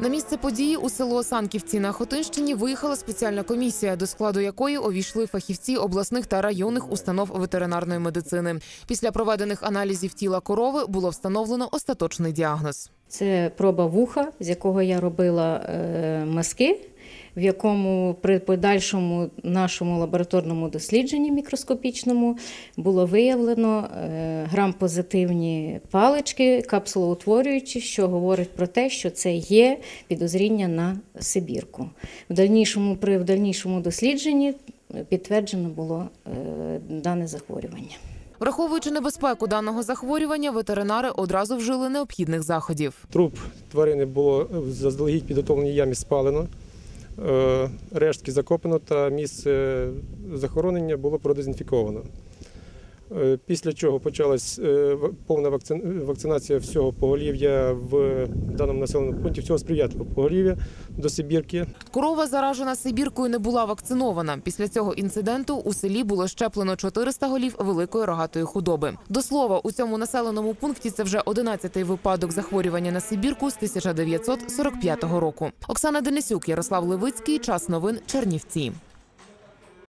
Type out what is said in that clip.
На місце події у село Санківці на Хотинщині виїхала спеціальна комісія, до складу якої увійшли фахівці обласних та районних установ ветеринарної медицини. Після проведених аналізів тіла корови було встановлено остаточний діагноз. Це проба вуха, з якого я робила маски. мазки, в якому при подальшому нашому лабораторному дослідженні мікроскопічному було виявлено е, грам-позитивні палички, капсулоутворюючі, що говорить про те, що це є підозріння на Сибірку. В дальнішому, при в дальнішому дослідженні підтверджено було е, дане захворювання. Враховуючи небезпеку даного захворювання, ветеринари одразу вжили необхідних заходів. Труп тварини було в заздалегідь підготовленій ямі спалено, е, рештки закопано та місце захоронення було продезінфіковано. Е, Після чого почалась е, повна вакцин- вакцинація всього поголів'я в даному населеному пункті, всього сприятливого поголів'я до Сибірки. Корова, заражена Сибіркою, не була вакцинована. Після цього інциденту у селі було щеплено 400 голів великої рогатої худоби. До слова, у цьому населеному пункті це вже 11-й випадок захворювання на Сибірку з 1945 року. Оксана Денисюк, Ярослав Левицький. Час новин Чернівці.